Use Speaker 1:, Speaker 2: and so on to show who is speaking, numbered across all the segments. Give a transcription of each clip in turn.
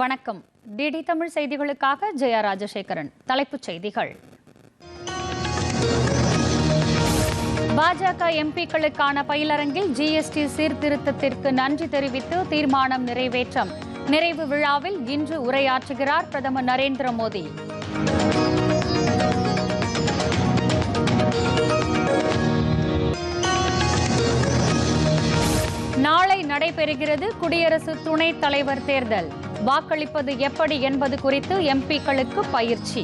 Speaker 1: வணக்கம் டிடி தமிழ் செய்திகளுக்காக ஜெயா ராஜசேகரன் தலைப்புச் செய்திகள் பாஜக எம்பிக்களுக்கான பயிலரங்கில் ஜிஎஸ்டி சீர்திருத்தத்திற்கு நன்றி தெரிவித்து தீர்மானம் நிறைவேற்றம் நிறைவு விழாவில் இன்று உரையாற்றுகிறார் பிரதமர் நரேந்திர மோடி நாளை நடைபெறுகிறது குடியரசு துணைத் தலைவர் தேர்தல் வாக்களிப்பது எப்படி என்பது குறித்து எம்பிக்களுக்கு பயிற்சி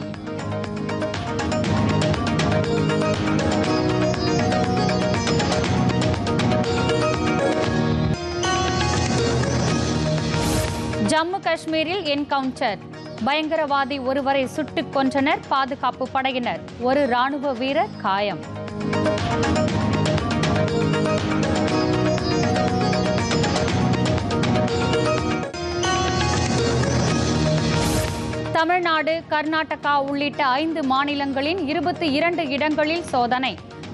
Speaker 1: ஜம்மு காஷ்மீரில் என்கவுண்டர் பயங்கரவாதி ஒருவரை சுட்டுக் கொன்றனர் பாதுகாப்பு படையினர் ஒரு ராணுவ வீரர் காயம் தமிழ்நாடு கர்நாடகா உள்ளிட்ட ஐந்து மாநிலங்களின் இருபத்தி இரண்டு இடங்களில் சோதனை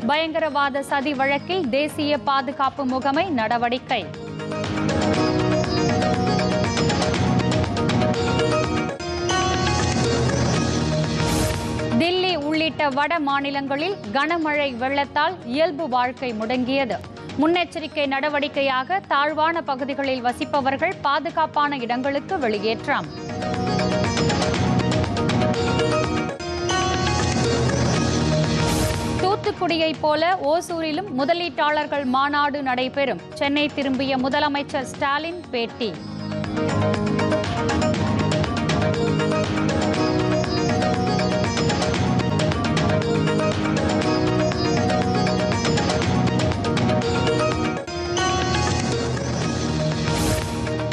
Speaker 1: பயங்கரவாத சதி வழக்கில் தேசிய பாதுகாப்பு முகமை நடவடிக்கை தில்லி உள்ளிட்ட வட மாநிலங்களில் கனமழை வெள்ளத்தால் இயல்பு வாழ்க்கை முடங்கியது முன்னெச்சரிக்கை நடவடிக்கையாக தாழ்வான பகுதிகளில் வசிப்பவர்கள் பாதுகாப்பான இடங்களுக்கு வெளியேற்றம் தூத்துக்குடியைப் போல ஓசூரிலும் முதலீட்டாளர்கள் மாநாடு நடைபெறும் சென்னை திரும்பிய முதலமைச்சர் ஸ்டாலின் பேட்டி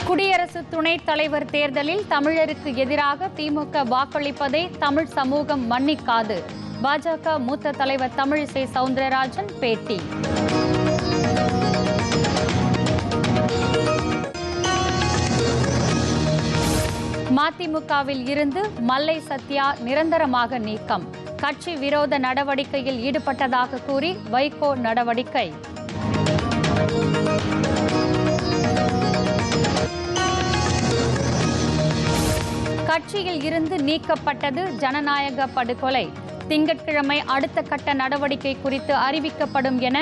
Speaker 1: குடியரசு துணைத் தலைவர் தேர்தலில் தமிழருக்கு எதிராக திமுக வாக்களிப்பதை தமிழ் சமூகம் மன்னிக்காது பாஜக மூத்த தலைவர் தமிழிசை சவுந்தரராஜன் பேட்டி மதிமுகவில் இருந்து மல்லை சத்யா நிரந்தரமாக நீக்கம் கட்சி விரோத நடவடிக்கையில் ஈடுபட்டதாக கூறி வைகோ நடவடிக்கை கட்சியில் இருந்து நீக்கப்பட்டது ஜனநாயக படுகொலை திங்கட்கிழமை அடுத்த கட்ட நடவடிக்கை குறித்து அறிவிக்கப்படும் என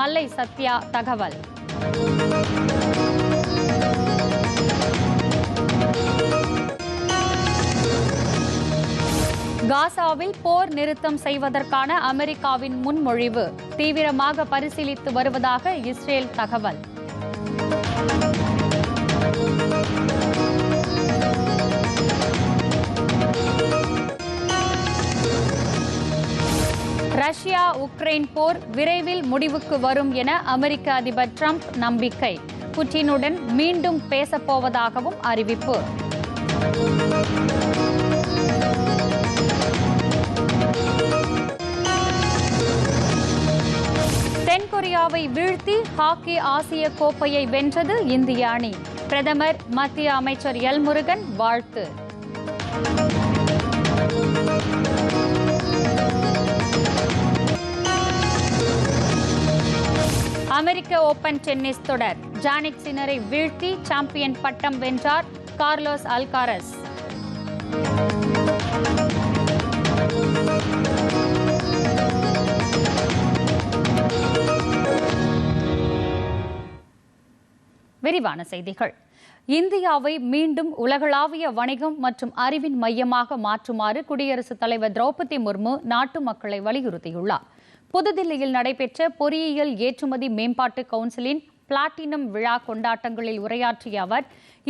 Speaker 1: மல்லை சத்யா தகவல் காசாவில் போர் நிறுத்தம் செய்வதற்கான அமெரிக்காவின் முன்மொழிவு தீவிரமாக பரிசீலித்து வருவதாக இஸ்ரேல் தகவல் ரஷ்யா உக்ரைன் போர் விரைவில் முடிவுக்கு வரும் என அமெரிக்க அதிபர் டிரம்ப் நம்பிக்கை புட்டினுடன் மீண்டும் பேசப்போவதாகவும் அறிவிப்பு தென்கொரியாவை வீழ்த்தி ஹாக்கி ஆசிய கோப்பையை வென்றது இந்திய அணி பிரதமர் மத்திய அமைச்சர் எல்முருகன் வாழ்த்து அமெரிக்க ஓபன் டென்னிஸ் தொடர் ஜானிக் சினரை வீழ்த்தி சாம்பியன் பட்டம் வென்றார் கார்லோஸ் அல்காரஸ் விரிவான செய்திகள் இந்தியாவை மீண்டும் உலகளாவிய வணிகம் மற்றும் அறிவின் மையமாக மாற்றுமாறு குடியரசுத் தலைவர் திரௌபதி முர்மு நாட்டு மக்களை வலியுறுத்தியுள்ளார் புதுதில்லியில் நடைபெற்ற பொறியியல் ஏற்றுமதி மேம்பாட்டு கவுன்சிலின் பிளாட்டினம் விழா கொண்டாட்டங்களில் உரையாற்றிய அவர்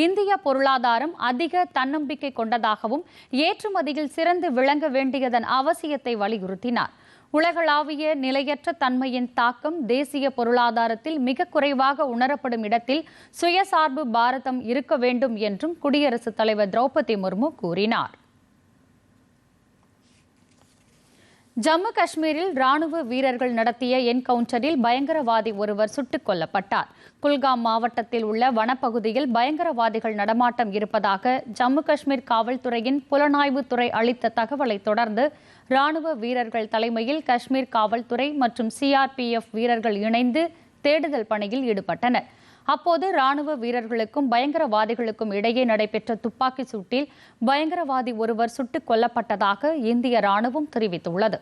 Speaker 1: இந்திய பொருளாதாரம் அதிக தன்னம்பிக்கை கொண்டதாகவும் ஏற்றுமதியில் சிறந்து விளங்க வேண்டியதன் அவசியத்தை வலியுறுத்தினார் உலகளாவிய நிலையற்ற தன்மையின் தாக்கம் தேசிய பொருளாதாரத்தில் மிக குறைவாக உணரப்படும் இடத்தில் சுயசார்பு பாரதம் இருக்க வேண்டும் என்றும் குடியரசுத் தலைவர் திரௌபதி முர்மு கூறினார் ஜம்மு காஷ்மீரில் ராணுவ வீரர்கள் நடத்திய என்கவுண்டரில் பயங்கரவாதி ஒருவர் சுட்டுக் கொல்லப்பட்டார் குல்காம் மாவட்டத்தில் உள்ள வனப்பகுதியில் பயங்கரவாதிகள் நடமாட்டம் இருப்பதாக ஜம்மு காஷ்மீர் காவல்துறையின் புலனாய்வு துறை அளித்த தகவலை தொடர்ந்து ராணுவ வீரர்கள் தலைமையில் காஷ்மீர் காவல்துறை மற்றும் சிஆர்பிஎஃப் வீரர்கள் இணைந்து தேடுதல் பணியில் ஈடுபட்டனர் அப்போது ராணுவ வீரர்களுக்கும் பயங்கரவாதிகளுக்கும் இடையே நடைபெற்ற துப்பாக்கி சூட்டில் பயங்கரவாதி ஒருவர் சுட்டுக் கொல்லப்பட்டதாக இந்திய ராணுவம் தெரிவித்துள்ளது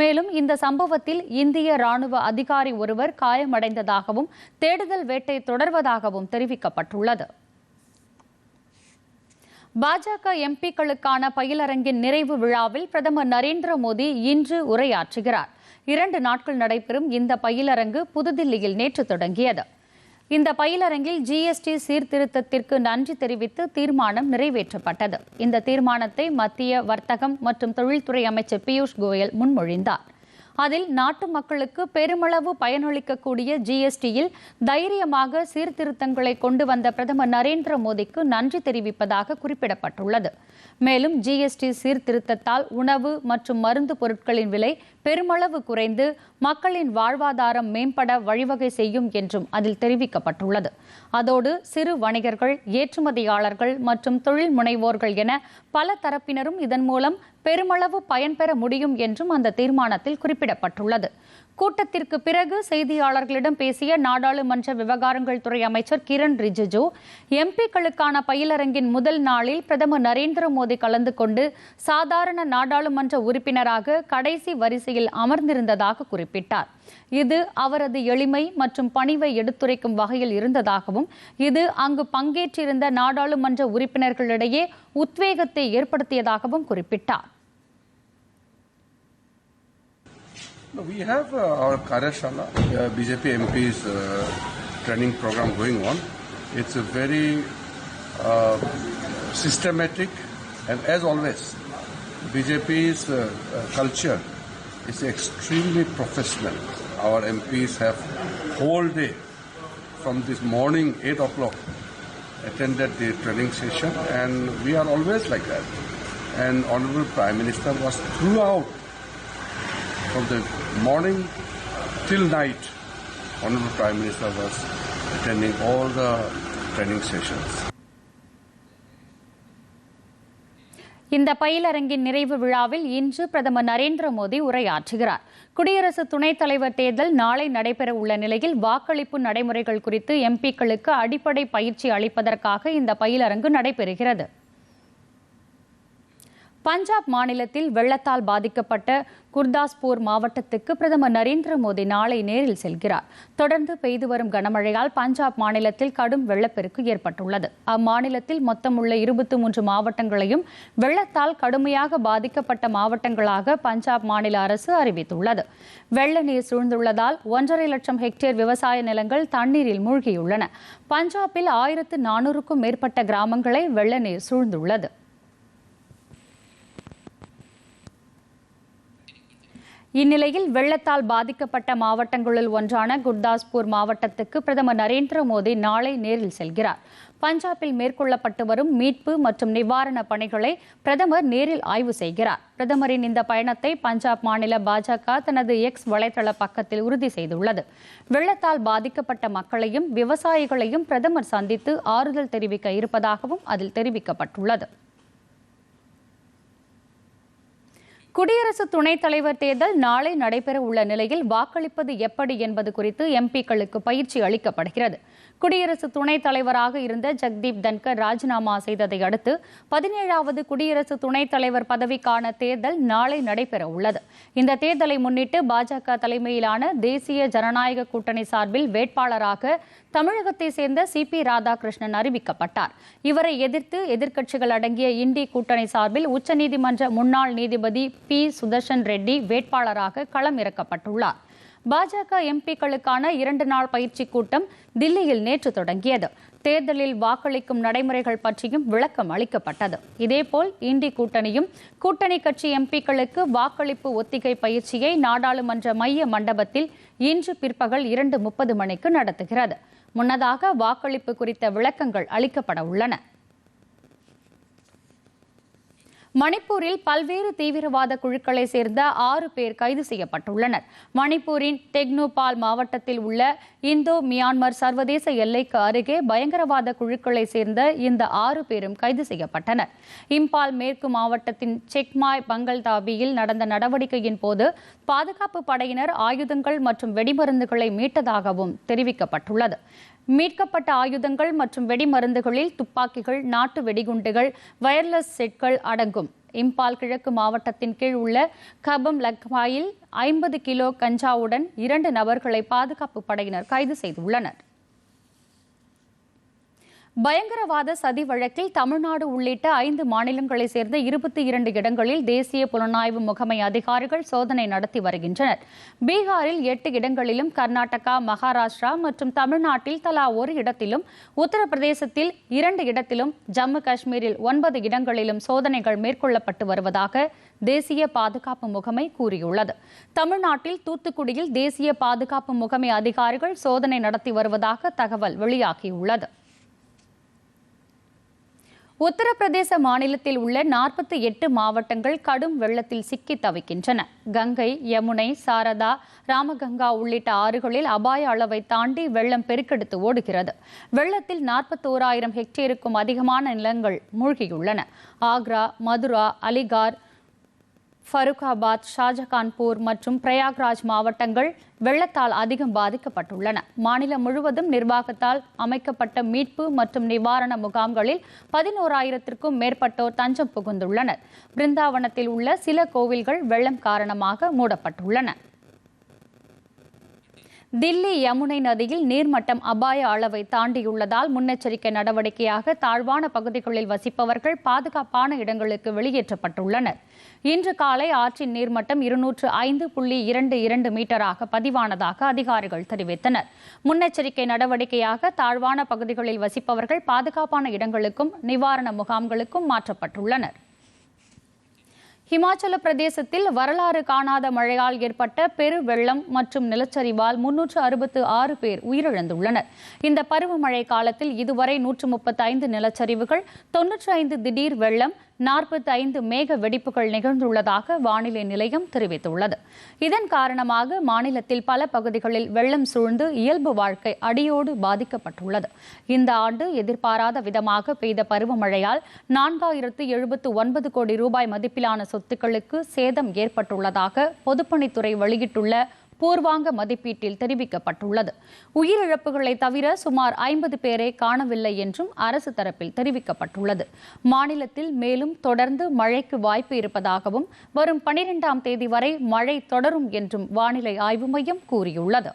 Speaker 1: மேலும் இந்த சம்பவத்தில் இந்திய ராணுவ அதிகாரி ஒருவர் காயமடைந்ததாகவும் தேடுதல் வேட்டை தொடர்வதாகவும் தெரிவிக்கப்பட்டுள்ளது பாஜக எம்பிக்களுக்கான பயிலரங்கின் நிறைவு விழாவில் பிரதமர் நரேந்திர மோடி இன்று உரையாற்றுகிறார் இரண்டு நாட்கள் நடைபெறும் இந்த பயிலரங்கு புதுதில்லியில் நேற்று தொடங்கியது இந்த பயிலரங்கில் ஜிஎஸ்டி சீர்திருத்தத்திற்கு நன்றி தெரிவித்து தீர்மானம் நிறைவேற்றப்பட்டது இந்த தீர்மானத்தை மத்திய வர்த்தகம் மற்றும் தொழில்துறை அமைச்சர் பியூஷ் கோயல் முன்மொழிந்தார் அதில் நாட்டு மக்களுக்கு பெருமளவு பயனளிக்கக்கூடிய ஜிஎஸ்டியில் தைரியமாக சீர்திருத்தங்களை கொண்டு வந்த பிரதமர் நரேந்திர மோடிக்கு நன்றி தெரிவிப்பதாக குறிப்பிடப்பட்டுள்ளது மேலும் ஜிஎஸ்டி சீர்திருத்தத்தால் உணவு மற்றும் மருந்து பொருட்களின் விலை பெருமளவு குறைந்து மக்களின் வாழ்வாதாரம் மேம்பட வழிவகை செய்யும் என்றும் அதில் தெரிவிக்கப்பட்டுள்ளது அதோடு சிறு வணிகர்கள் ஏற்றுமதியாளர்கள் மற்றும் தொழில் முனைவோர்கள் என பல தரப்பினரும் இதன் மூலம் பெருமளவு பயன்பெற முடியும் என்றும் அந்த தீர்மானத்தில் குறிப்பிடப்பட்டுள்ளது கூட்டத்திற்கு பிறகு செய்தியாளர்களிடம் பேசிய நாடாளுமன்ற விவகாரங்கள் துறை அமைச்சர் கிரண் ரிஜிஜு எம்பிக்களுக்கான பயிலரங்கின் முதல் நாளில் பிரதமர் நரேந்திர மோடி கலந்து கொண்டு சாதாரண நாடாளுமன்ற உறுப்பினராக கடைசி வரிசையில் அமர்ந்திருந்ததாக குறிப்பிட்டார் இது அவரது எளிமை மற்றும் பணிவை எடுத்துரைக்கும் வகையில் இருந்ததாகவும் இது அங்கு பங்கேற்றிருந்த நாடாளுமன்ற உறுப்பினர்களிடையே உத்வேகத்தை ஏற்படுத்தியதாகவும் குறிப்பிட்டார்
Speaker 2: We have uh, our Karyashala, uh, BJP MP's uh, training program going on. It's a very uh, systematic and as always, BJP's uh, uh, culture is extremely professional. Our MPs have whole day from this morning 8 o'clock attended the training session and we are always like that. And Honorable Prime Minister was throughout from the morning till night, Honorable Prime Minister was attending all the training sessions.
Speaker 1: இந்த பயிலரங்கின் நிறைவு விழாவில் இன்று பிரதமர் நரேந்திர மோடி உரையாற்றுகிறார் குடியரசு துணைத் தலைவர் தேர்தல் நாளை நடைபெற உள்ள நிலையில் வாக்களிப்பு நடைமுறைகள் குறித்து எம்பிக்களுக்கு அடிப்படை பயிற்சி அளிப்பதற்காக இந்த பயிலரங்கு நடைபெறுகிறது பஞ்சாப் மாநிலத்தில் வெள்ளத்தால் பாதிக்கப்பட்ட குர்தாஸ்பூர் மாவட்டத்துக்கு பிரதமர் நரேந்திர மோடி நாளை நேரில் செல்கிறார் தொடர்ந்து பெய்து வரும் கனமழையால் பஞ்சாப் மாநிலத்தில் கடும் வெள்ளப்பெருக்கு ஏற்பட்டுள்ளது அம்மாநிலத்தில் மொத்தமுள்ள இருபத்தி மூன்று மாவட்டங்களையும் வெள்ளத்தால் கடுமையாக பாதிக்கப்பட்ட மாவட்டங்களாக பஞ்சாப் மாநில அரசு அறிவித்துள்ளது வெள்ள நீர் சூழ்ந்துள்ளதால் ஒன்றரை லட்சம் ஹெக்டேர் விவசாய நிலங்கள் தண்ணீரில் மூழ்கியுள்ளன பஞ்சாபில் ஆயிரத்து நானூறுக்கும் மேற்பட்ட கிராமங்களை வெள்ள நீர் சூழ்ந்துள்ளது இந்நிலையில் வெள்ளத்தால் பாதிக்கப்பட்ட மாவட்டங்களில் ஒன்றான குர்தாஸ்பூர் மாவட்டத்துக்கு பிரதமர் நரேந்திர மோடி நாளை நேரில் செல்கிறார் பஞ்சாபில் மேற்கொள்ளப்பட்டு வரும் மீட்பு மற்றும் நிவாரண பணிகளை பிரதமர் நேரில் ஆய்வு செய்கிறார் பிரதமரின் இந்த பயணத்தை பஞ்சாப் மாநில பாஜக தனது எக்ஸ் வலைதள பக்கத்தில் உறுதி செய்துள்ளது வெள்ளத்தால் பாதிக்கப்பட்ட மக்களையும் விவசாயிகளையும் பிரதமர் சந்தித்து ஆறுதல் தெரிவிக்க இருப்பதாகவும் அதில் தெரிவிக்கப்பட்டுள்ளது குடியரசு துணைத் தலைவர் தேர்தல் நாளை நடைபெற உள்ள நிலையில் வாக்களிப்பது எப்படி என்பது குறித்து எம்பிக்களுக்கு பயிற்சி அளிக்கப்படுகிறது குடியரசு துணைத் தலைவராக இருந்த ஜக்தீப் தன்கர் ராஜினாமா செய்ததை அடுத்து பதினேழாவது குடியரசு துணைத் தலைவர் பதவிக்கான தேர்தல் நாளை நடைபெற உள்ளது இந்த தேர்தலை முன்னிட்டு பாஜக தலைமையிலான தேசிய ஜனநாயக கூட்டணி சார்பில் வேட்பாளராக தமிழகத்தை சேர்ந்த சி பி ராதாகிருஷ்ணன் அறிவிக்கப்பட்டார் இவரை எதிர்த்து எதிர்க்கட்சிகள் அடங்கிய இண்டி கூட்டணி சார்பில் உச்சநீதிமன்ற முன்னாள் நீதிபதி பி சுதர்ஷன் ரெட்டி வேட்பாளராக களம் இறக்கப்பட்டுள்ளார் பாஜக எம்பிக்களுக்கான இரண்டு நாள் பயிற்சி கூட்டம் தில்லியில் நேற்று தொடங்கியது தேர்தலில் வாக்களிக்கும் நடைமுறைகள் பற்றியும் விளக்கம் அளிக்கப்பட்டது இதேபோல் இண்டி கூட்டணியும் கூட்டணி கட்சி எம்பிக்களுக்கு வாக்களிப்பு ஒத்திகை பயிற்சியை நாடாளுமன்ற மைய மண்டபத்தில் இன்று பிற்பகல் இரண்டு முப்பது மணிக்கு நடத்துகிறது முன்னதாக வாக்களிப்பு குறித்த விளக்கங்கள் அளிக்கப்பட உள்ளன மணிப்பூரில் பல்வேறு தீவிரவாத குழுக்களை சேர்ந்த ஆறு பேர் கைது செய்யப்பட்டுள்ளனர் மணிப்பூரின் டெக்னோபால் மாவட்டத்தில் உள்ள இந்தோ மியான்மர் சர்வதேச எல்லைக்கு அருகே பயங்கரவாத குழுக்களை சேர்ந்த இந்த ஆறு பேரும் கைது செய்யப்பட்டனர் இம்பால் மேற்கு மாவட்டத்தின் செக்மாய் பங்கல்தாபியில் நடந்த நடவடிக்கையின் போது பாதுகாப்பு படையினர் ஆயுதங்கள் மற்றும் வெடிமருந்துகளை மீட்டதாகவும் தெரிவிக்கப்பட்டுள்ளது மீட்கப்பட்ட ஆயுதங்கள் மற்றும் வெடிமருந்துகளில் துப்பாக்கிகள் நாட்டு வெடிகுண்டுகள் வயர்லெஸ் செட்கள் அடங்கும் இம்பால் கிழக்கு மாவட்டத்தின் கீழ் உள்ள கபம் லக்மாயில் ஐம்பது கிலோ கஞ்சாவுடன் இரண்டு நபர்களை பாதுகாப்பு படையினர் கைது செய்துள்ளனர் பயங்கரவாத சதி வழக்கில் தமிழ்நாடு உள்ளிட்ட ஐந்து மாநிலங்களைச் சேர்ந்த இருபத்தி இரண்டு இடங்களில் தேசிய புலனாய்வு முகமை அதிகாரிகள் சோதனை நடத்தி வருகின்றனர் பீகாரில் எட்டு இடங்களிலும் கர்நாடகா மகாராஷ்டிரா மற்றும் தமிழ்நாட்டில் தலா ஒரு இடத்திலும் உத்தரப்பிரதேசத்தில் இரண்டு இடத்திலும் ஜம்மு காஷ்மீரில் ஒன்பது இடங்களிலும் சோதனைகள் மேற்கொள்ளப்பட்டு வருவதாக தேசிய பாதுகாப்பு முகமை கூறியுள்ளது தமிழ்நாட்டில் தூத்துக்குடியில் தேசிய பாதுகாப்பு முகமை அதிகாரிகள் சோதனை நடத்தி வருவதாக தகவல் வெளியாகியுள்ளது உத்தரப்பிரதேச மாநிலத்தில் உள்ள நாற்பத்தி எட்டு மாவட்டங்கள் கடும் வெள்ளத்தில் சிக்கி தவிக்கின்றன கங்கை யமுனை சாரதா ராமகங்கா உள்ளிட்ட ஆறுகளில் அபாய அளவை தாண்டி வெள்ளம் பெருக்கெடுத்து ஓடுகிறது வெள்ளத்தில் நாற்பத்தோராயிரம் ஹெக்டேருக்கும் அதிகமான நிலங்கள் மூழ்கியுள்ளன ஆக்ரா மதுரா அலிகார் ஃபருகாபாத் ஷாஜகான்பூர் மற்றும் பிரயாக்ராஜ் மாவட்டங்கள் வெள்ளத்தால் அதிகம் பாதிக்கப்பட்டுள்ளன மாநிலம் முழுவதும் நிர்வாகத்தால் அமைக்கப்பட்ட மீட்பு மற்றும் நிவாரண முகாம்களில் பதினோராயிரத்திற்கும் மேற்பட்டோர் தஞ்சம் புகுந்துள்ளனர் பிருந்தாவனத்தில் உள்ள சில கோவில்கள் வெள்ளம் காரணமாக மூடப்பட்டுள்ளன தில்லி யமுனை நதியில் நீர்மட்டம் அபாய அளவை தாண்டியுள்ளதால் முன்னெச்சரிக்கை நடவடிக்கையாக தாழ்வான பகுதிகளில் வசிப்பவர்கள் பாதுகாப்பான இடங்களுக்கு வெளியேற்றப்பட்டுள்ளனர் இன்று காலை ஆற்றின் நீர்மட்டம் இருநூற்று ஐந்து புள்ளி இரண்டு இரண்டு மீட்டராக பதிவானதாக அதிகாரிகள் தெரிவித்தனர் முன்னெச்சரிக்கை நடவடிக்கையாக தாழ்வான பகுதிகளில் வசிப்பவர்கள் பாதுகாப்பான இடங்களுக்கும் நிவாரண முகாம்களுக்கும் மாற்றப்பட்டுள்ளனர் ஹிமாச்சல பிரதேசத்தில் வரலாறு காணாத மழையால் ஏற்பட்ட பெரு வெள்ளம் மற்றும் நிலச்சரிவால் முன்னூற்று அறுபத்து ஆறு பேர் உயிரிழந்துள்ளனர் இந்த பருவமழை காலத்தில் இதுவரை நூற்று முப்பத்தைந்து நிலச்சரிவுகள் தொன்னூற்றி ஐந்து திடீர் வெள்ளம் நாற்பத்தி ஐந்து மேக வெடிப்புகள் நிகழ்ந்துள்ளதாக வானிலை நிலையம் தெரிவித்துள்ளது இதன் காரணமாக மாநிலத்தில் பல பகுதிகளில் வெள்ளம் சூழ்ந்து இயல்பு வாழ்க்கை அடியோடு பாதிக்கப்பட்டுள்ளது இந்த ஆண்டு எதிர்பாராத விதமாக பெய்த பருவமழையால் நான்காயிரத்து எழுபத்து ஒன்பது கோடி ரூபாய் மதிப்பிலான சொத்துக்களுக்கு சேதம் ஏற்பட்டுள்ளதாக பொதுப்பணித்துறை வெளியிட்டுள்ள பூர்வாங்க மதிப்பீட்டில் தெரிவிக்கப்பட்டுள்ளது உயிரிழப்புகளை தவிர சுமார் ஐம்பது பேரை காணவில்லை என்றும் அரசு தரப்பில் தெரிவிக்கப்பட்டுள்ளது மாநிலத்தில் மேலும் தொடர்ந்து மழைக்கு வாய்ப்பு இருப்பதாகவும் வரும் பனிரெண்டாம் தேதி வரை மழை தொடரும் என்றும் வானிலை ஆய்வு மையம் கூறியுள்ளது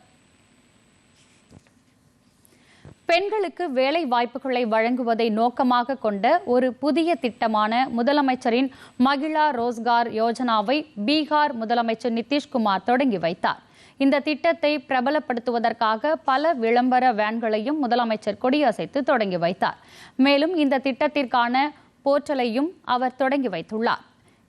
Speaker 1: பெண்களுக்கு வேலை வாய்ப்புகளை வழங்குவதை நோக்கமாக கொண்ட ஒரு புதிய திட்டமான முதலமைச்சரின் மகிழா ரோஸ்கார் யோஜனாவை பீகார் முதலமைச்சர் நிதிஷ்குமார் தொடங்கி வைத்தார் இந்த திட்டத்தை பிரபலப்படுத்துவதற்காக பல விளம்பர வேன்களையும் முதலமைச்சர் கொடியசைத்து தொடங்கி வைத்தார் மேலும் இந்த திட்டத்திற்கான போர்ட்டலையும் அவர் தொடங்கி வைத்துள்ளார்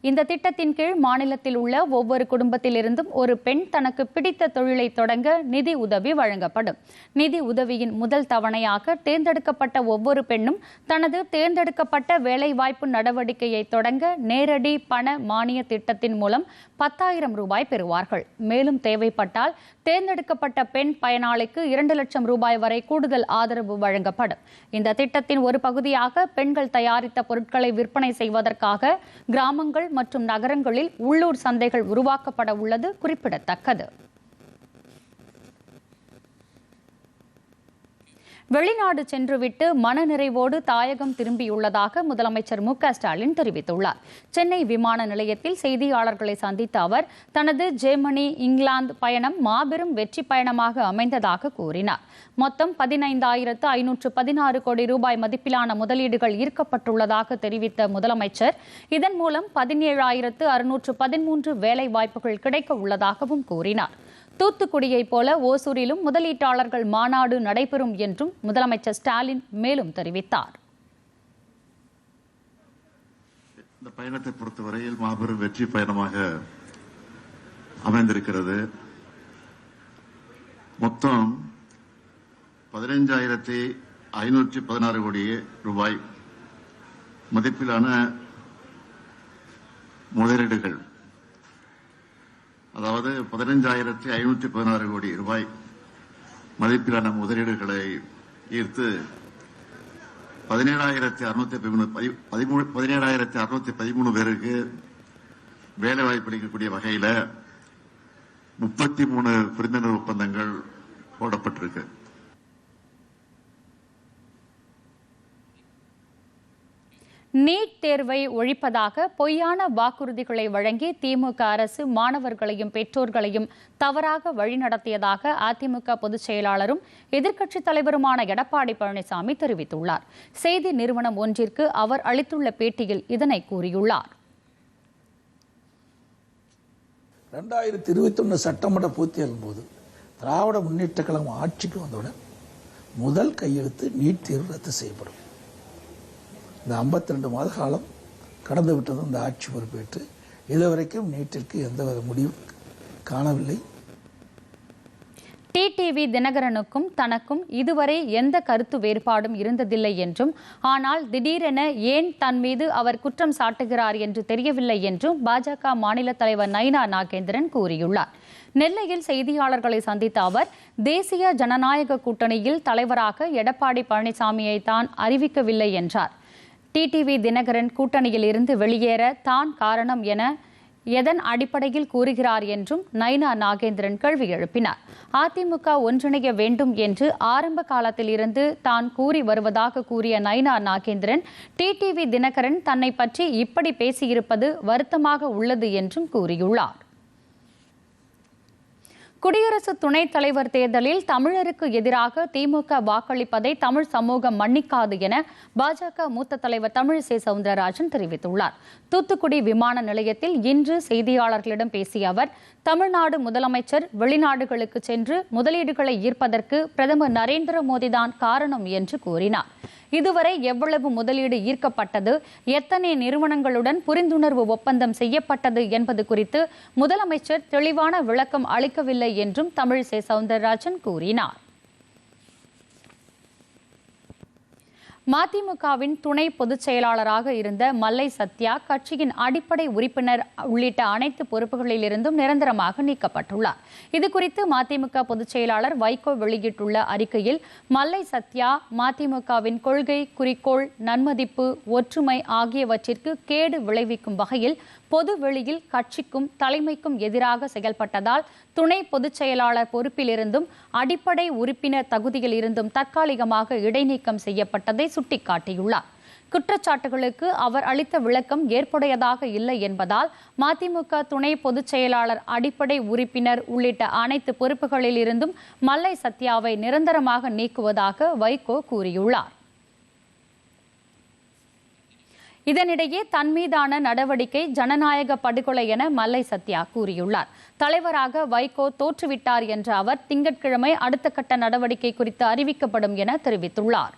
Speaker 1: இந்த திட்டத்தின் கீழ் மாநிலத்தில் உள்ள ஒவ்வொரு குடும்பத்திலிருந்தும் ஒரு பெண் தனக்கு பிடித்த தொழிலை தொடங்க நிதி உதவி வழங்கப்படும் நிதி உதவியின் முதல் தவணையாக தேர்ந்தெடுக்கப்பட்ட ஒவ்வொரு பெண்ணும் தனது தேர்ந்தெடுக்கப்பட்ட வேலைவாய்ப்பு நடவடிக்கையை தொடங்க நேரடி பண மானிய திட்டத்தின் மூலம் பத்தாயிரம் ரூபாய் பெறுவார்கள் மேலும் தேவைப்பட்டால் தேர்ந்தெடுக்கப்பட்ட பெண் பயனாளிக்கு இரண்டு லட்சம் ரூபாய் வரை கூடுதல் ஆதரவு வழங்கப்படும் இந்த திட்டத்தின் ஒரு பகுதியாக பெண்கள் தயாரித்த பொருட்களை விற்பனை செய்வதற்காக கிராமங்கள் மற்றும் நகரங்களில் உள்ளூர் சந்தைகள் உருவாக்கப்பட உள்ளது குறிப்பிடத்தக்கது வெளிநாடு சென்றுவிட்டு மனநிறைவோடு தாயகம் திரும்பியுள்ளதாக முதலமைச்சர் மு ஸ்டாலின் தெரிவித்துள்ளார் சென்னை விமான நிலையத்தில் செய்தியாளர்களை சந்தித்த அவர் தனது ஜெர்மனி இங்கிலாந்து பயணம் மாபெரும் வெற்றி பயணமாக அமைந்ததாக கூறினார் மொத்தம் பதினைந்தாயிரத்து ஐநூற்று பதினாறு கோடி ரூபாய் மதிப்பிலான முதலீடுகள் ஈர்க்கப்பட்டுள்ளதாக தெரிவித்த முதலமைச்சர் இதன் மூலம் பதினேழாயிரத்து அறுநூற்று பதிமூன்று வேலை வாய்ப்புகள் கிடைக்க உள்ளதாகவும் கூறினார் தூத்துக்குடியைப் போல ஓசூரிலும் முதலீட்டாளர்கள் மாநாடு நடைபெறும் என்றும் முதலமைச்சர் ஸ்டாலின் மேலும் தெரிவித்தார்
Speaker 2: இந்த பயணத்தை பொறுத்தவரையில் மாபெரும் வெற்றி பயணமாக அமைந்திருக்கிறது மொத்தம் பதினைஞ்சாயிரத்தி ஐநூற்றி பதினாறு கோடி ரூபாய் மதிப்பிலான முதலீடுகள் அதாவது பதினைஞ்சாயிரத்தி ஐநூற்றி பதினாறு கோடி ரூபாய் மதிப்பிலான முதலீடுகளை ஈர்த்து பதினேழாயிரத்தி அறுநூத்தி பதிமூணு பதினேழாயிரத்தி அறுநூத்தி பதிமூணு பேருக்கு வேலை வாய்ப்பு அளிக்கக்கூடிய வகையில் முப்பத்தி மூணு புரிந்துணர்வு ஒப்பந்தங்கள் போடப்பட்டிருக்கு
Speaker 1: நீட் தேர்வை ஒழிப்பதாக பொய்யான வாக்குறுதிகளை வழங்கி திமுக அரசு மாணவர்களையும் பெற்றோர்களையும் தவறாக வழிநடத்தியதாக அதிமுக பொதுச் செயலாளரும் எதிர்க்கட்சித் தலைவருமான எடப்பாடி பழனிசாமி தெரிவித்துள்ளார் செய்தி நிறுவனம் ஒன்றிற்கு அவர் அளித்துள்ள பேட்டியில் இதனை கூறியுள்ளார்
Speaker 2: ரெண்டாயிரத்தி இருபத்தி ஒன்று சட்டமன்ற பூர்த்தியாகும் போது திராவிட முன்னேற்ற கழகம் ஆட்சிக்கு வந்தவுடன் முதல் கையெழுத்து நீட் தேர்வு ரத்து செய்யப்படும் இந்த ஐம்பத்தி ரெண்டு மாத காலம் கடந்து விட்டது இந்த ஆட்சி பொறுப்பேற்று இதுவரைக்கும் நீட்டிற்கு எந்தவித முடிவு காணவில்லை
Speaker 1: டிடிவி தினகரனுக்கும் தனக்கும் இதுவரை எந்த கருத்து வேறுபாடும் இருந்ததில்லை என்றும் ஆனால் திடீரென ஏன் தன் மீது அவர் குற்றம் சாட்டுகிறார் என்று தெரியவில்லை என்றும் பாஜக மாநில தலைவர் நயினா நாகேந்திரன் கூறியுள்ளார் நெல்லையில் செய்தியாளர்களை சந்தித்த அவர் தேசிய ஜனநாயக கூட்டணியில் தலைவராக எடப்பாடி பழனிசாமியை தான் அறிவிக்கவில்லை என்றார் டிடிவி தினகரன் கூட்டணியில் இருந்து வெளியேற தான் காரணம் என எதன் அடிப்படையில் கூறுகிறார் என்றும் நைனா நாகேந்திரன் கேள்வி எழுப்பினார் அதிமுக ஒன்றிணைய வேண்டும் என்று ஆரம்ப காலத்தில் இருந்து தான் கூறி வருவதாக கூறிய நைனா நாகேந்திரன் டிடிவி தினகரன் தன்னை பற்றி இப்படி பேசியிருப்பது வருத்தமாக உள்ளது என்றும் கூறியுள்ளார் குடியரசு துணைத் தலைவர் தேர்தலில் தமிழருக்கு எதிராக திமுக வாக்களிப்பதை தமிழ் சமூகம் மன்னிக்காது என பாஜக மூத்த தலைவர் தமிழிசை சவுந்தரராஜன் தெரிவித்துள்ளார் தூத்துக்குடி விமான நிலையத்தில் இன்று செய்தியாளர்களிடம் பேசிய அவர் தமிழ்நாடு முதலமைச்சர் வெளிநாடுகளுக்கு சென்று முதலீடுகளை ஈர்ப்பதற்கு பிரதமர் நரேந்திர மோடிதான் காரணம் என்று கூறினார் இதுவரை எவ்வளவு முதலீடு ஈர்க்கப்பட்டது எத்தனை நிறுவனங்களுடன் புரிந்துணர்வு ஒப்பந்தம் செய்யப்பட்டது என்பது குறித்து முதலமைச்சர் தெளிவான விளக்கம் அளிக்கவில்லை என்றும் தமிழிசை சவுந்தரராஜன் கூறினார் மதிமுகவின் துணை பொதுச் செயலாளராக இருந்த மல்லை சத்யா கட்சியின் அடிப்படை உறுப்பினர் உள்ளிட்ட அனைத்து பொறுப்புகளிலிருந்தும் நிரந்தரமாக நீக்கப்பட்டுள்ளார் இதுகுறித்து மதிமுக பொதுச் செயலாளர் வைகோ வெளியிட்டுள்ள அறிக்கையில் மல்லை சத்யா மதிமுகவின் கொள்கை குறிக்கோள் நன்மதிப்பு ஒற்றுமை ஆகியவற்றிற்கு கேடு விளைவிக்கும் வகையில் பொது வெளியில் கட்சிக்கும் தலைமைக்கும் எதிராக செயல்பட்டதால் துணை பொதுச் செயலாளர் பொறுப்பிலிருந்தும் அடிப்படை உறுப்பினர் தகுதியில் இருந்தும் தற்காலிகமாக இடைநீக்கம் செய்யப்பட்டதை சுட்டிக்காட்டியுள்ளார் குற்றச்சாட்டுகளுக்கு அவர் அளித்த விளக்கம் ஏற்புடையதாக இல்லை என்பதால் மதிமுக துணை பொதுச் செயலாளர் அடிப்படை உறுப்பினர் உள்ளிட்ட அனைத்து பொறுப்புகளில் இருந்தும் மல்லை சத்யாவை நிரந்தரமாக நீக்குவதாக வைகோ கூறியுள்ளார் இதனிடையே தன்மீதான நடவடிக்கை ஜனநாயக படுகொலை என மல்லை சத்யா கூறியுள்ளார் தலைவராக வைகோ தோற்றுவிட்டார் என்ற அவர் திங்கட்கிழமை அடுத்த கட்ட நடவடிக்கை குறித்து அறிவிக்கப்படும் என தெரிவித்துள்ளார்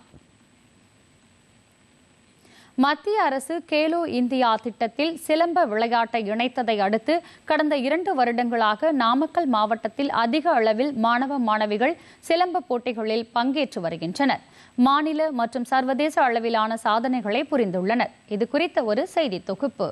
Speaker 1: மத்திய அரசு கேலோ இந்தியா திட்டத்தில் சிலம்ப விளையாட்டை இணைத்ததை அடுத்து கடந்த இரண்டு வருடங்களாக நாமக்கல் மாவட்டத்தில் அதிக அளவில் மாணவ மாணவிகள் சிலம்ப போட்டிகளில் பங்கேற்று வருகின்றனர் மாநில மற்றும் சர்வதேச அளவிலான சாதனைகளை புரிந்துள்ளனர் இது குறித்த ஒரு செய்தி தொகுப்பு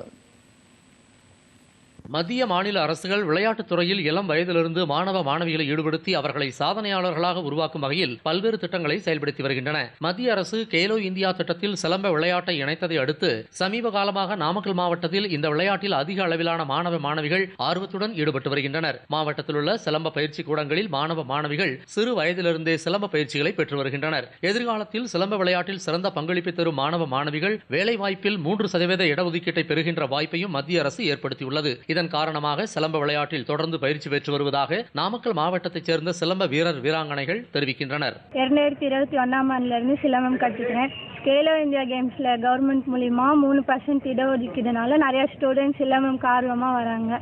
Speaker 3: மத்திய மாநில அரசுகள் விளையாட்டுத் துறையில் இளம் வயதிலிருந்து மாணவ மாணவிகளை ஈடுபடுத்தி அவர்களை சாதனையாளர்களாக உருவாக்கும் வகையில் பல்வேறு திட்டங்களை செயல்படுத்தி வருகின்றன மத்திய அரசு கேலோ இந்தியா திட்டத்தில் சிலம்ப விளையாட்டை இணைத்ததை அடுத்து சமீப காலமாக நாமக்கல் மாவட்டத்தில் இந்த விளையாட்டில் அதிக அளவிலான மாணவ மாணவிகள் ஆர்வத்துடன் ஈடுபட்டு வருகின்றனர் மாவட்டத்தில் உள்ள சிலம்ப பயிற்சி கூடங்களில் மாணவ மாணவிகள் சிறு வயதிலிருந்தே சிலம்ப பயிற்சிகளை பெற்று வருகின்றனர் எதிர்காலத்தில் சிலம்ப விளையாட்டில் சிறந்த பங்களிப்பை தரும் மாணவ மாணவிகள் வேலைவாய்ப்பில் மூன்று சதவீத இடஒதுக்கீட்டை பெறுகின்ற வாய்ப்பையும் மத்திய அரசு ஏற்படுத்தியுள்ளது இதன் காரணமாக சிலம்ப விளையாட்டில் தொடர்ந்து பயிற்சி பெற்று வருவதாக நாமக்கல் மாவட்டத்தைச் சேர்ந்த சிலம்ப வீரர் வீராங்கனைகள் தெரிவிக்கின்றனர்
Speaker 4: இரண்டாயிரத்தி இருபத்தி ஒன்னாம் ஆண்டுலேருந்து சிலம்பம் கற்றுக்கிறேன் கேலோ இந்தியா கேம்ஸ்ல கவர்மெண்ட் மூலியமா மூணு பர்சன்ட் இடஒதுக்கீடுனால நிறைய ஸ்டூடெண்ட்ஸ் சிலம்பம் ஆர்வமா வராங்க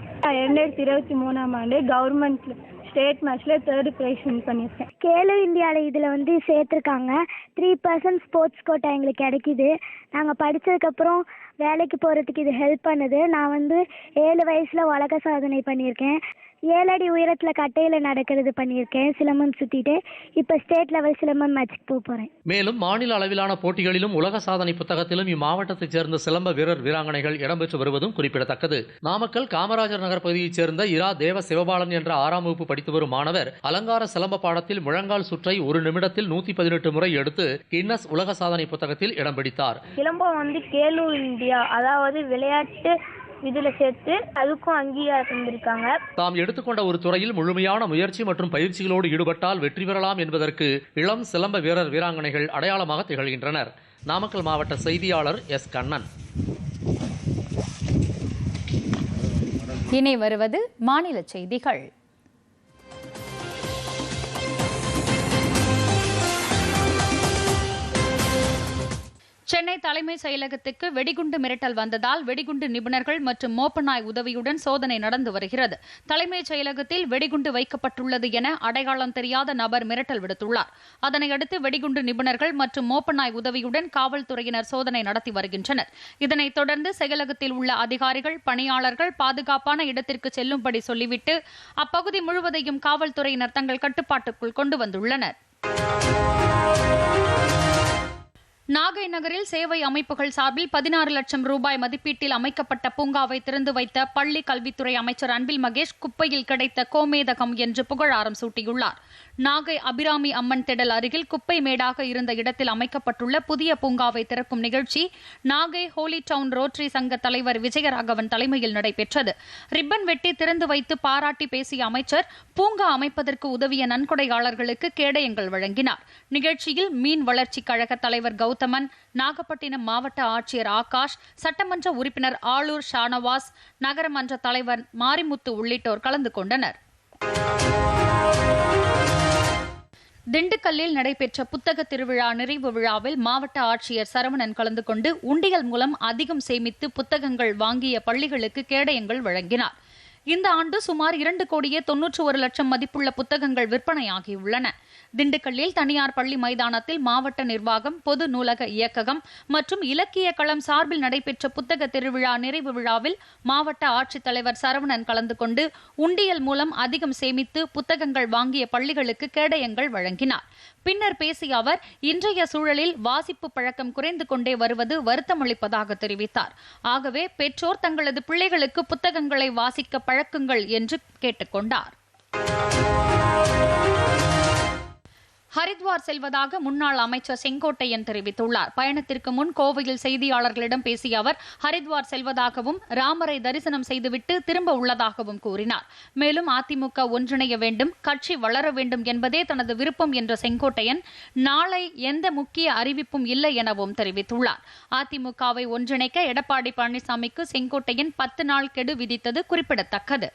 Speaker 4: இரண்டாயிரத்தி இருபத்தி மூணாம் ஆண்டு கவர்மெண்ட் ஸ்டேட் மேட்ச்ல தேர்ட் பிரைஸ் வின் பண்ணியிருக்கேன் கேலோ இந்தியாவில் இதில் வந்து சேர்த்துருக்காங்க த்ரீ பர்சன்ட் ஸ்போர்ட்ஸ் கோட்டா எங்களுக்கு கிடைக்கிது நாங்கள் படித்ததுக்கப்புறம் வேலைக்கு போகிறதுக்கு இது ஹெல்ப் பண்ணுது நான் வந்து ஏழு வயசில் உலக சாதனை பண்ணியிருக்கேன் ஏழடி உயரத்துல கட்டையில நடக்கிறது பண்ணியிருக்கேன் சிலம்பம் சுத்திட்டு இப்ப ஸ்டேட் லெவல் சிலம்பம் மேட்ச்சுக்கு போக போறேன்
Speaker 3: மேலும் மாநில அளவிலான போட்டிகளிலும் உலக சாதனை புத்தகத்திலும் இம்மாவட்டத்தை சேர்ந்த சிலம்ப வீரர் வீராங்கனைகள் இடம்பெற்று வருவதும் குறிப்பிடத்தக்கது நாமக்கல் காமராஜர் நகர் பகுதியைச் சேர்ந்த இரா தேவ சிவபாலன் என்ற ஆறாம் வகுப்பு படித்து வரும் மாணவர் அலங்கார சிலம்ப பாடத்தில் முழங்கால் சுற்றை ஒரு நிமிடத்தில் நூத்தி பதினெட்டு முறை எடுத்து கின்னஸ் உலக சாதனை புத்தகத்தில் இடம் பிடித்தார்
Speaker 4: சிலம்பம் வந்து கேலு இந்தியா அதாவது விளையாட்டு இதில் சேர்த்து அதுக்கும் அங்கீகாரம் இருக்காங்க
Speaker 3: தாம் எடுத்துக்கொண்ட ஒரு துறையில் முழுமையான முயற்சி மற்றும் பயிற்சிகளோடு ஈடுபட்டால் வெற்றி பெறலாம் என்பதற்கு இளம் சிலம்ப வீரர் வீராங்கனைகள் அடையாளமாக திகழ்கின்றனர் நாமக்கல் மாவட்ட செய்தியாளர் எஸ் கண்ணன்
Speaker 1: இனி வருவது மாநில செய்திகள் சென்னை தலைமை செயலகத்துக்கு வெடிகுண்டு மிரட்டல் வந்ததால் வெடிகுண்டு நிபுணர்கள் மற்றும் மோப்பநாய் உதவியுடன் சோதனை நடந்து வருகிறது தலைமைச் செயலகத்தில் வெடிகுண்டு வைக்கப்பட்டுள்ளது என அடையாளம் தெரியாத நபர் மிரட்டல் விடுத்துள்ளார் அதனையடுத்து வெடிகுண்டு நிபுணர்கள் மற்றும் மோப்பநாய் உதவியுடன் காவல்துறையினர் சோதனை நடத்தி வருகின்றனர் இதனைத் தொடர்ந்து செயலகத்தில் உள்ள அதிகாரிகள் பணியாளர்கள் பாதுகாப்பான இடத்திற்கு செல்லும்படி சொல்லிவிட்டு அப்பகுதி முழுவதையும் காவல்துறையினர் தங்கள் கட்டுப்பாட்டுக்குள் கொண்டு வந்துள்ளனர் நாகை நகரில் சேவை அமைப்புகள் சார்பில் பதினாறு லட்சம் ரூபாய் மதிப்பீட்டில் அமைக்கப்பட்ட பூங்காவை திறந்து வைத்த பள்ளி கல்வித்துறை அமைச்சர் அன்பில் மகேஷ் குப்பையில் கிடைத்த கோமேதகம் என்று புகழாரம் சூட்டியுள்ளார் நாகை அபிராமி அம்மன் திடல் அருகில் குப்பை மேடாக இருந்த இடத்தில் அமைக்கப்பட்டுள்ள புதிய பூங்காவை திறக்கும் நிகழ்ச்சி நாகை ஹோலி டவுன் ரோட்டரி சங்க தலைவர் விஜயராகவன் தலைமையில் நடைபெற்றது ரிப்பன் வெட்டி திறந்து வைத்து பாராட்டி பேசிய அமைச்சர் பூங்கா அமைப்பதற்கு உதவிய நன்கொடையாளர்களுக்கு கேடயங்கள் வழங்கினார் நிகழ்ச்சியில் மீன் வளர்ச்சி கழக தலைவர் கௌதமன் நாகப்பட்டினம் மாவட்ட ஆட்சியர் ஆகாஷ் சட்டமன்ற உறுப்பினர் ஆளூர் ஷானவாஸ் நகரமன்ற தலைவர் மாரிமுத்து உள்ளிட்டோர் கலந்து கொண்டனர் திண்டுக்கல்லில் நடைபெற்ற புத்தக திருவிழா நிறைவு விழாவில் மாவட்ட ஆட்சியர் சரவணன் கலந்து கொண்டு உண்டியல் மூலம் அதிகம் சேமித்து புத்தகங்கள் வாங்கிய பள்ளிகளுக்கு கேடயங்கள் வழங்கினார் இந்த ஆண்டு சுமார் இரண்டு கோடியே தொன்னூற்று ஒரு லட்சம் மதிப்புள்ள புத்தகங்கள் விற்பனையாகியுள்ளன திண்டுக்கல்லில் தனியார் பள்ளி மைதானத்தில் மாவட்ட நிர்வாகம் பொது நூலக இயக்ககம் மற்றும் இலக்கிய களம் சார்பில் நடைபெற்ற புத்தக திருவிழா நிறைவு விழாவில் மாவட்ட ஆட்சித்தலைவர் சரவணன் கலந்து கொண்டு உண்டியல் மூலம் அதிகம் சேமித்து புத்தகங்கள் வாங்கிய பள்ளிகளுக்கு கேடயங்கள் வழங்கினார் பின்னர் பேசிய அவர் இன்றைய சூழலில் வாசிப்பு பழக்கம் குறைந்து கொண்டே வருவது வருத்தமளிப்பதாக தெரிவித்தார் ஆகவே பெற்றோர் தங்களது பிள்ளைகளுக்கு புத்தகங்களை வாசிக்க பழக்குங்கள் என்று கேட்டுக்கொண்டார் ஹரித்வார் செல்வதாக முன்னாள் அமைச்சர் செங்கோட்டையன் தெரிவித்துள்ளார் பயணத்திற்கு முன் கோவையில் செய்தியாளர்களிடம் பேசிய அவர் ஹரித்வார் செல்வதாகவும் ராமரை தரிசனம் செய்துவிட்டு திரும்ப உள்ளதாகவும் கூறினார் மேலும் அதிமுக ஒன்றிணைய வேண்டும் கட்சி வளர வேண்டும் என்பதே தனது விருப்பம் என்ற செங்கோட்டையன் நாளை எந்த முக்கிய அறிவிப்பும் இல்லை எனவும் தெரிவித்துள்ளார் அதிமுகவை ஒன்றிணைக்க எடப்பாடி பழனிசாமிக்கு செங்கோட்டையன் பத்து நாள் கெடு விதித்தது குறிப்பிடத்தக்கது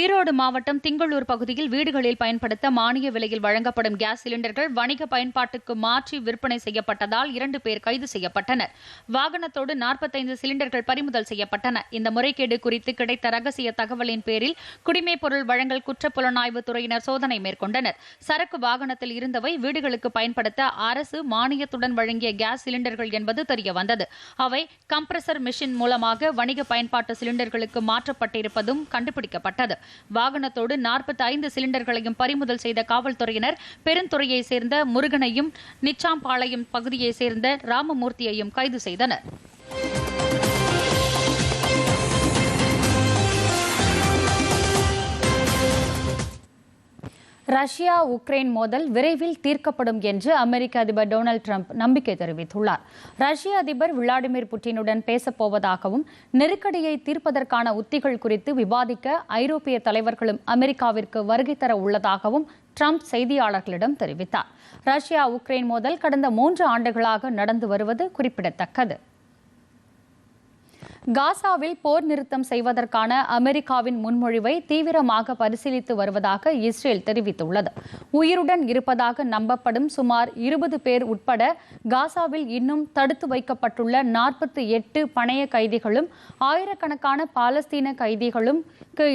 Speaker 1: ஈரோடு மாவட்டம் திங்களூர் பகுதியில் வீடுகளில் பயன்படுத்த மானிய விலையில் வழங்கப்படும் கேஸ் சிலிண்டர்கள் வணிக பயன்பாட்டுக்கு மாற்றி விற்பனை செய்யப்பட்டதால் இரண்டு பேர் கைது செய்யப்பட்டனர் வாகனத்தோடு நாற்பத்தைந்து சிலிண்டர்கள் பறிமுதல் செய்யப்பட்டன இந்த முறைகேடு குறித்து கிடைத்த ரகசிய தகவலின் பேரில் குடிமைப்பொருள் வழங்கல் குற்ற புலனாய்வு துறையினர் சோதனை மேற்கொண்டனர் சரக்கு வாகனத்தில் இருந்தவை வீடுகளுக்கு பயன்படுத்த அரசு மானியத்துடன் வழங்கிய கேஸ் சிலிண்டர்கள் என்பது தெரியவந்தது அவை கம்ப்ரஸர் மிஷின் மூலமாக வணிக பயன்பாட்டு சிலிண்டர்களுக்கு மாற்றப்பட்டிருப்பதும் கண்டுபிடிக்கப்பட்டது வாகனத்தோடு நாற்பத்தி ஐந்து சிலிண்டர்களையும் பறிமுதல் செய்த காவல்துறையினர் பெருந்துறையை சேர்ந்த முருகனையும் நிச்சாம்பாளையம் பகுதியை சேர்ந்த ராமமூர்த்தியையும் கைது செய்தனர் ரஷ்யா உக்ரைன் மோதல் விரைவில் தீர்க்கப்படும் என்று அமெரிக்க அதிபர் டொனால்டு ட்ரம்ப் நம்பிக்கை தெரிவித்துள்ளார் ரஷ்ய அதிபர் விளாடிமிர் புட்டினுடன் பேசப்போவதாகவும் நெருக்கடியை தீர்ப்பதற்கான உத்திகள் குறித்து விவாதிக்க ஐரோப்பிய தலைவர்களும் அமெரிக்காவிற்கு வருகை தர உள்ளதாகவும் ட்ரம்ப் செய்தியாளர்களிடம் தெரிவித்தார் ரஷ்யா உக்ரைன் மோதல் கடந்த மூன்று ஆண்டுகளாக நடந்து வருவது குறிப்பிடத்தக்கது காசாவில் போர் நிறுத்தம் செய்வதற்கான அமெரிக்காவின் முன்மொழிவை தீவிரமாக பரிசீலித்து வருவதாக இஸ்ரேல் தெரிவித்துள்ளது உயிருடன் இருப்பதாக நம்பப்படும் சுமார் இருபது பேர் உட்பட காசாவில் இன்னும் தடுத்து வைக்கப்பட்டுள்ள நாற்பத்தி எட்டு பணைய கைதிகளும் ஆயிரக்கணக்கான பாலஸ்தீன கைதிகளும்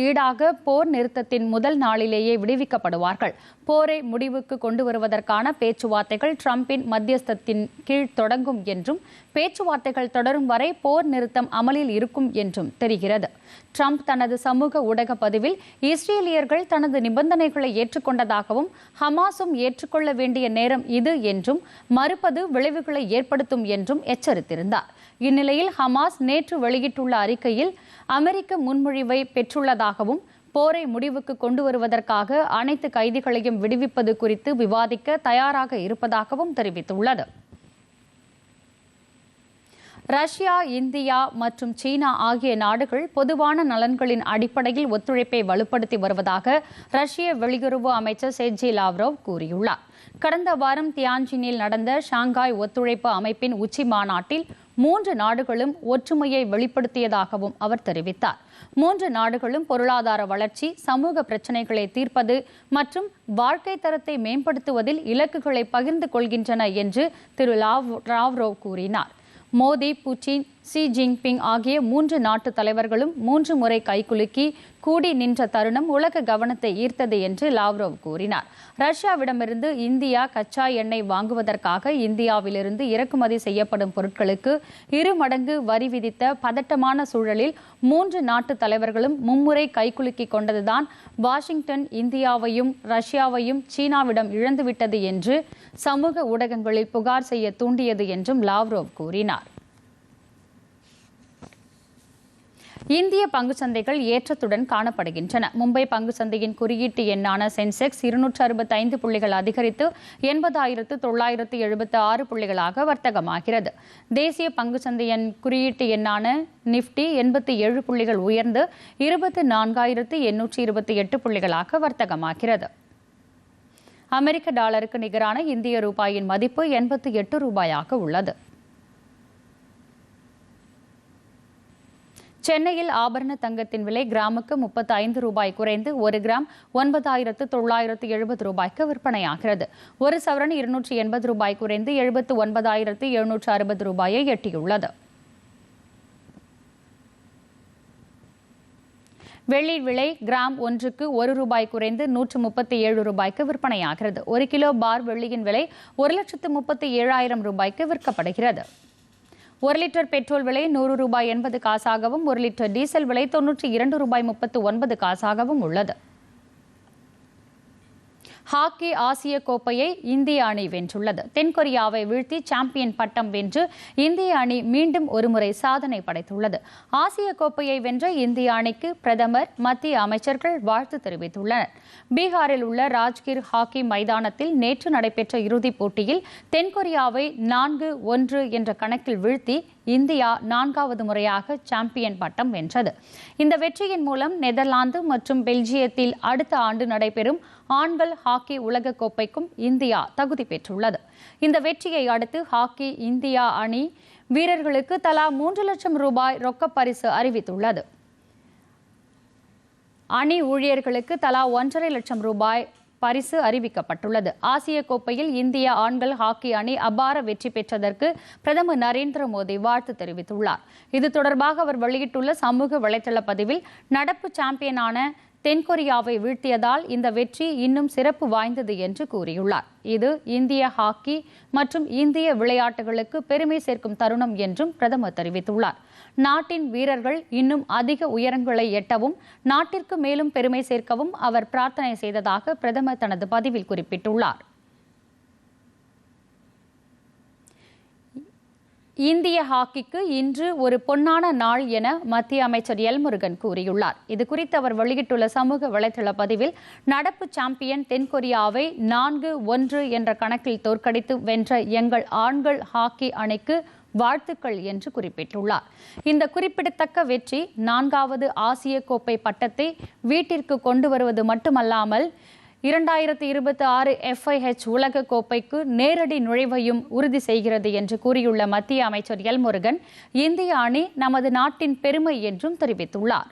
Speaker 1: ஈடாக போர் நிறுத்தத்தின் முதல் நாளிலேயே விடுவிக்கப்படுவார்கள் போரை முடிவுக்கு கொண்டு வருவதற்கான பேச்சுவார்த்தைகள் டிரம்பின் மத்தியஸ்தத்தின் கீழ் தொடங்கும் என்றும் பேச்சுவார்த்தைகள் தொடரும் வரை போர் நிறுத்தம் அமலி நிலையில் இருக்கும் என்றும் தெரிகிறது ட்ரம்ப் தனது சமூக ஊடக பதிவில் இஸ்ரேலியர்கள் தனது நிபந்தனைகளை ஏற்றுக்கொண்டதாகவும் ஹமாஸும் ஏற்றுக்கொள்ள வேண்டிய நேரம் இது என்றும் மறுப்பது விளைவுகளை ஏற்படுத்தும் என்றும் எச்சரித்திருந்தார் இந்நிலையில் ஹமாஸ் நேற்று வெளியிட்டுள்ள அறிக்கையில் அமெரிக்க முன்மொழிவை பெற்றுள்ளதாகவும் போரை முடிவுக்கு கொண்டு வருவதற்காக அனைத்து கைதிகளையும் விடுவிப்பது குறித்து விவாதிக்க தயாராக இருப்பதாகவும் தெரிவித்துள்ளது ரஷ்யா இந்தியா மற்றும் சீனா ஆகிய நாடுகள் பொதுவான நலன்களின் அடிப்படையில் ஒத்துழைப்பை வலுப்படுத்தி வருவதாக ரஷ்ய வெளியுறவு அமைச்சர் செஜி லாவ்ரோவ் கூறியுள்ளார் கடந்த வாரம் தியான்ஜினில் நடந்த ஷாங்காய் ஒத்துழைப்பு அமைப்பின் உச்சி மாநாட்டில் மூன்று நாடுகளும் ஒற்றுமையை வெளிப்படுத்தியதாகவும் அவர் தெரிவித்தார் மூன்று நாடுகளும் பொருளாதார வளர்ச்சி சமூக பிரச்சினைகளை தீர்ப்பது மற்றும் வாழ்க்கை தரத்தை மேம்படுத்துவதில் இலக்குகளை பகிர்ந்து கொள்கின்றன என்று திரு லாவ் ராவ்ரோவ் கூறினார் मोदी पुचिन சி ஜின்பிங் ஆகிய மூன்று நாட்டு தலைவர்களும் மூன்று முறை கைகுலுக்கி கூடி நின்ற தருணம் உலக கவனத்தை ஈர்த்தது என்று லாவ்ரோவ் கூறினார் ரஷ்யாவிடமிருந்து இந்தியா கச்சா எண்ணெய் வாங்குவதற்காக இந்தியாவிலிருந்து இறக்குமதி செய்யப்படும் பொருட்களுக்கு இரு மடங்கு வரி விதித்த பதட்டமான சூழலில் மூன்று நாட்டு தலைவர்களும் மும்முறை கைகுலுக்கி கொண்டதுதான் வாஷிங்டன் இந்தியாவையும் ரஷ்யாவையும் சீனாவிடம் இழந்துவிட்டது என்று சமூக ஊடகங்களில் புகார் செய்ய தூண்டியது என்றும் லாவ்ரோவ் கூறினார் இந்திய பங்கு சந்தைகள் ஏற்றத்துடன் காணப்படுகின்றன மும்பை பங்கு சந்தையின் குறியீட்டு எண்ணான சென்செக்ஸ் இருநூற்று அறுபத்தி ஐந்து புள்ளிகள் அதிகரித்து எண்பதாயிரத்து தொள்ளாயிரத்து எழுபத்து ஆறு புள்ளிகளாக வர்த்தகமாகிறது தேசிய பங்கு சந்தையின் குறியீட்டு எண்ணான நிப்டி எண்பத்தி ஏழு புள்ளிகள் உயர்ந்து இருபத்து நான்காயிரத்து எண்ணூற்றி இருபத்தி எட்டு புள்ளிகளாக வர்த்தகமாகிறது அமெரிக்க டாலருக்கு நிகரான இந்திய ரூபாயின் மதிப்பு எண்பத்தி எட்டு ரூபாயாக உள்ளது சென்னையில் ஆபரண தங்கத்தின் விலை கிராமுக்கு முப்பத்தி ஐந்து ரூபாய் குறைந்து ஒரு கிராம் ஒன்பதாயிரத்து தொள்ளாயிரத்து எழுபது ரூபாய்க்கு விற்பனையாகிறது ஒரு சவரன் இருநூற்றி எண்பது ரூபாய் குறைந்து எழுபத்து ஒன்பதாயிரத்து எழுநூற்று அறுபது ரூபாயை எட்டியுள்ளது வெள்ளி விலை கிராம் ஒன்றுக்கு ஒரு ரூபாய் குறைந்து நூற்று முப்பத்தி ஏழு ரூபாய்க்கு விற்பனையாகிறது ஒரு கிலோ பார் வெள்ளியின் விலை ஒரு லட்சத்து முப்பத்தி ஏழாயிரம் ரூபாய்க்கு விற்கப்படுகிறது ஒரு லிட்டர் பெட்ரோல் விலை நூறு ரூபாய் எண்பது காசாகவும் ஒரு லிட்டர் டீசல் விலை தொன்னூற்றி இரண்டு ரூபாய் முப்பத்து ஒன்பது காசாகவும் உள்ளது ஹாக்கி ஆசிய கோப்பையை இந்திய அணி வென்றுள்ளது தென்கொரியாவை வீழ்த்தி சாம்பியன் பட்டம் வென்று இந்திய அணி மீண்டும் ஒருமுறை சாதனை படைத்துள்ளது ஆசிய கோப்பையை வென்ற இந்திய அணிக்கு பிரதமர் மத்திய அமைச்சர்கள் வாழ்த்து தெரிவித்துள்ளனர் பீகாரில் உள்ள ராஜ்கிர் ஹாக்கி மைதானத்தில் நேற்று நடைபெற்ற இறுதிப் போட்டியில் தென்கொரியாவை நான்கு ஒன்று என்ற கணக்கில் வீழ்த்தி இந்தியா நான்காவது முறையாக சாம்பியன் பட்டம் வென்றது இந்த வெற்றியின் மூலம் நெதர்லாந்து மற்றும் பெல்ஜியத்தில் அடுத்த ஆண்டு நடைபெறும் ஆண்கள் ஹாக்கி உலகக்கோப்பைக்கும் இந்தியா தகுதி பெற்றுள்ளது இந்த வெற்றியை அடுத்து ஹாக்கி இந்தியா அணி வீரர்களுக்கு தலா மூன்று லட்சம் ரூபாய் ரொக்க பரிசு அறிவித்துள்ளது அணி ஊழியர்களுக்கு தலா ஒன்றரை லட்சம் ரூபாய் பரிசு அறிவிக்கப்பட்டுள்ளது ஆசிய கோப்பையில் இந்திய ஆண்கள் ஹாக்கி அணி அபார வெற்றி பெற்றதற்கு பிரதமர் நரேந்திர மோடி வாழ்த்து தெரிவித்துள்ளார் இது தொடர்பாக அவர் வெளியிட்டுள்ள சமூக வலைதள பதிவில் நடப்பு சாம்பியனான தென்கொரியாவை வீழ்த்தியதால் இந்த வெற்றி இன்னும் சிறப்பு வாய்ந்தது என்று கூறியுள்ளார் இது இந்திய ஹாக்கி மற்றும் இந்திய விளையாட்டுகளுக்கு பெருமை சேர்க்கும் தருணம் என்றும் பிரதமர் தெரிவித்துள்ளார் நாட்டின் வீரர்கள் இன்னும் அதிக உயரங்களை எட்டவும் நாட்டிற்கு மேலும் பெருமை சேர்க்கவும் அவர் பிரார்த்தனை செய்ததாக பிரதமர் தனது பதிவில் குறிப்பிட்டுள்ளார் இந்திய ஹாக்கிக்கு இன்று ஒரு பொன்னான நாள் என மத்திய அமைச்சர் எல் முருகன் கூறியுள்ளார் இது குறித்து அவர் வெளியிட்டுள்ள சமூக வலைதள பதிவில் நடப்பு சாம்பியன் தென்கொரியாவை நான்கு ஒன்று என்ற கணக்கில் தோற்கடித்து வென்ற எங்கள் ஆண்கள் ஹாக்கி அணிக்கு வாழ்த்துக்கள் என்று குறிப்பிட்டுள்ளார் இந்த குறிப்பிடத்தக்க வெற்றி நான்காவது ஆசிய கோப்பை பட்டத்தை வீட்டிற்கு கொண்டு வருவது மட்டுமல்லாமல் இரண்டாயிரத்தி இருபத்தி ஆறு எஃப்ஐஹெச் உலக கோப்பைக்கு நேரடி நுழைவையும் உறுதி செய்கிறது என்று கூறியுள்ள மத்திய அமைச்சர் எல் முருகன் இந்திய அணி நமது நாட்டின் பெருமை என்றும் தெரிவித்துள்ளார்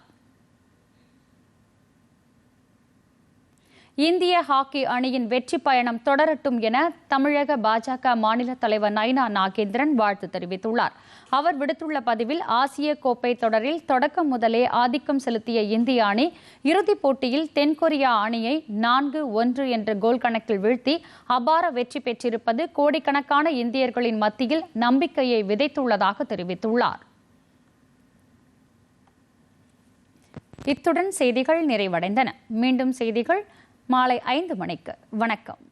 Speaker 1: இந்திய ஹாக்கி அணியின் வெற்றி பயணம் தொடரட்டும் என தமிழக பாஜக மாநில தலைவர் நைனா நாகேந்திரன் வாழ்த்து தெரிவித்துள்ளார் அவர் விடுத்துள்ள பதிவில் ஆசிய கோப்பை தொடரில் தொடக்கம் முதலே ஆதிக்கம் செலுத்திய இந்திய அணி இறுதிப் போட்டியில் தென்கொரியா அணியை நான்கு ஒன்று என்ற கோல் கணக்கில் வீழ்த்தி அபார வெற்றி பெற்றிருப்பது கோடிக்கணக்கான இந்தியர்களின் மத்தியில் நம்பிக்கையை விதைத்துள்ளதாக தெரிவித்துள்ளார் இத்துடன் செய்திகள் நிறைவடைந்தன மீண்டும் செய்திகள் மாலை ஐந்து மணிக்கு வணக்கம்